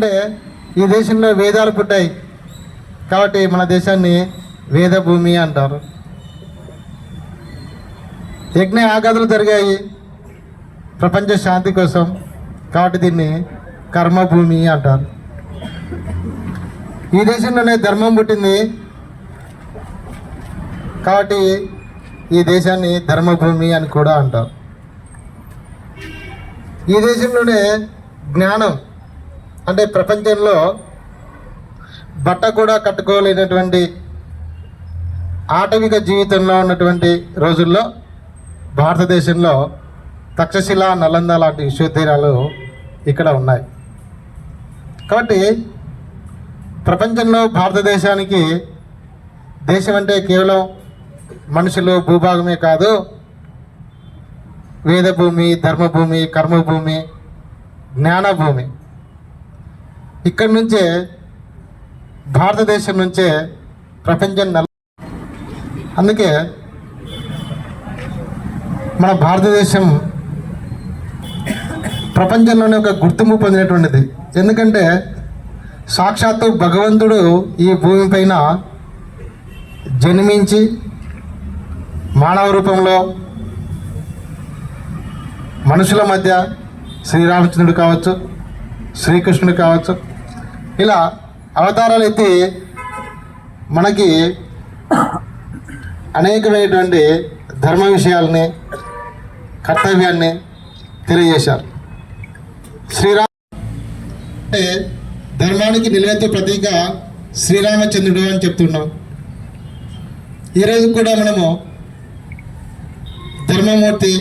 ఎందుకంటే ఈ దేశంలో వేదాలు పుట్టాయి. కాబట్టి మన దేశాన్ని వేద భూమి అంటారు. యజ్ఞ ఆగాదులు జరిగాయి. ప్రపంచ శాంతి కోసం కాబట్టి దీన్ని కర్మభూమి అంటారు. ఈ దేశంలోనే ధర్మం పుట్టింది. కాబట్టి ఈ దేశాన్ని ధర్మభూమి అని కూడా అంటారు. ఈ దేశంలోనే జ్ఞానం అంటే ప్రపంచంలో బట్ట కూడా కట్టుకోలేనటువంటి ఆటవిక జీవితంలో ఉన్నటువంటి రోజుల్లో భారతదేశంలో తక్షశిల నలంద లాంటి విశ్వవిద్యాలయాలు ఇక్కడ ఉన్నాయి. కాబట్టి ప్రపంచంలో భారతదేశానికి దేశం అంటే కేవలం మనుషులు భూభాగమే కాదు వేదభూమి ధర్మభూమి కర్మభూమి జ్ఞానభూమి. ఇక్కడి నుంచే భారతదేశం నుంచే ప్రపంచం నల్ అందుకే మన భారతదేశం ప్రపంచంలోనే ఒక గుర్తింపు పొందినటువంటిది. ఎందుకంటే సాక్షాత్తు భగవంతుడు ఈ భూమిపైన జన్మించి మానవ రూపంలో మనుషుల మధ్య శ్రీరామచంద్రుడు కావచ్చు శ్రీకృష్ణుడు కావచ్చు ఇలా అవతారాలు ఎత్తి మనకి అనేకమైనటువంటి ధర్మ విషయాల్ని కర్తవ్యాన్ని తెలియజేశారు. శ్రీరామ అంటే ధర్మానికి నిలవెత్తే ప్రతీక శ్రీరామచంద్రుడు అని చెప్తున్నాం ఈరోజు కూడా మనము ధర్మమూర్తి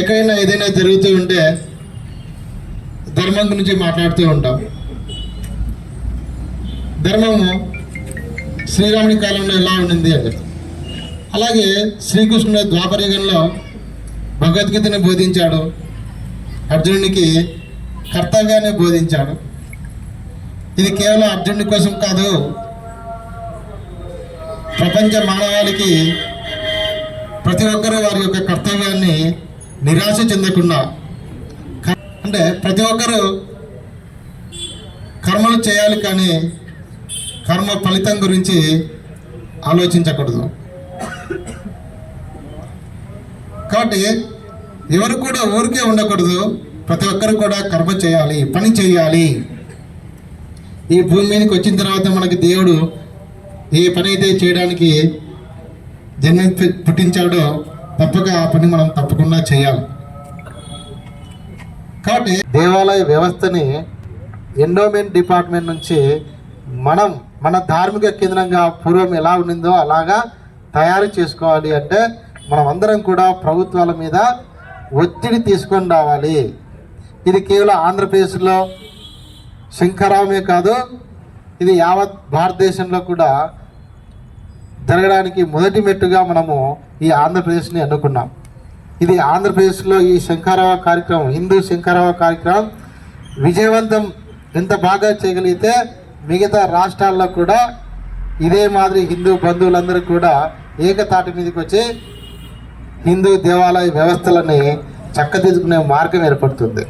ఎక్కడైనా ఏదైనా జరుగుతూ ఉంటే ధర్మం గురించి మాట్లాడుతూ ఉంటాం. ధర్మము శ్రీరాముని కాలంలో ఎలా ఉండింది అని. అలాగే శ్రీకృష్ణుడు ద్వాపరయుగంలో భగవద్గీతని బోధించాడు. అర్జునునికి కర్తవ్యాన్ని బోధించాడు. ఇది కేవలం అర్జునుడి కోసం కాదు ప్రపంచ మానవాళికి ప్రతి ఒక్కరూ వారి యొక్క కర్తవ్యాన్ని నిరాశ చెందకుండా అంటే ప్రతి ఒక్కరూ కర్మలు చేయాలి కానీ కర్మ ఫలితం గురించి ఆలోచించకూడదు. కాబట్టి ఎవరు కూడా ఊరికే ఉండకూడదు. ప్రతి ఒక్కరు కూడా కర్మ చేయాలి పని చేయాలి. ఈ భూమి మీదకి వచ్చిన తర్వాత మనకి దేవుడు ఏ పని అయితే చేయడానికి జన్మ పుట్టించాడో తప్పక ఆ పని మనం తప్పకుండా చేయాలి. కాబట్టి దేవాలయ వ్యవస్థని ఎండోమెంట్ డిపార్ట్మెంట్ నుంచి మనం మన ధార్మిక కేంద్రంగా పూర్వం ఎలా ఉండిందో అలాగా తయారు చేసుకోవాలి అంటే మనం అందరం కూడా ప్రభుత్వాల మీద ఒత్తిడి తీసుకొని రావాలి. ఇది కేవలం ఆంధ్రప్రదేశ్లో శంకరామే కాదు ఇది యావత్ భారతదేశంలో కూడా జరగడానికి మొదటి మెట్టుగా మనము ఈ ఆంధ్రప్రదేశ్ని అనుకున్నాం ఇది ఆంధ్రప్రదేశ్లో ఈ శంకరావ కార్యక్రమం హిందూ శంకరావ కార్యక్రమం విజయవంతం ఎంత బాగా చేయగలిగితే మిగతా రాష్ట్రాల్లో కూడా ఇదే మాదిరి హిందూ బంధువులందరూ కూడా ఏకతాటి మీదకి వచ్చి హిందూ దేవాలయ వ్యవస్థలని చక్కదిద్దుకునే మార్గం ఏర్పడుతుంది.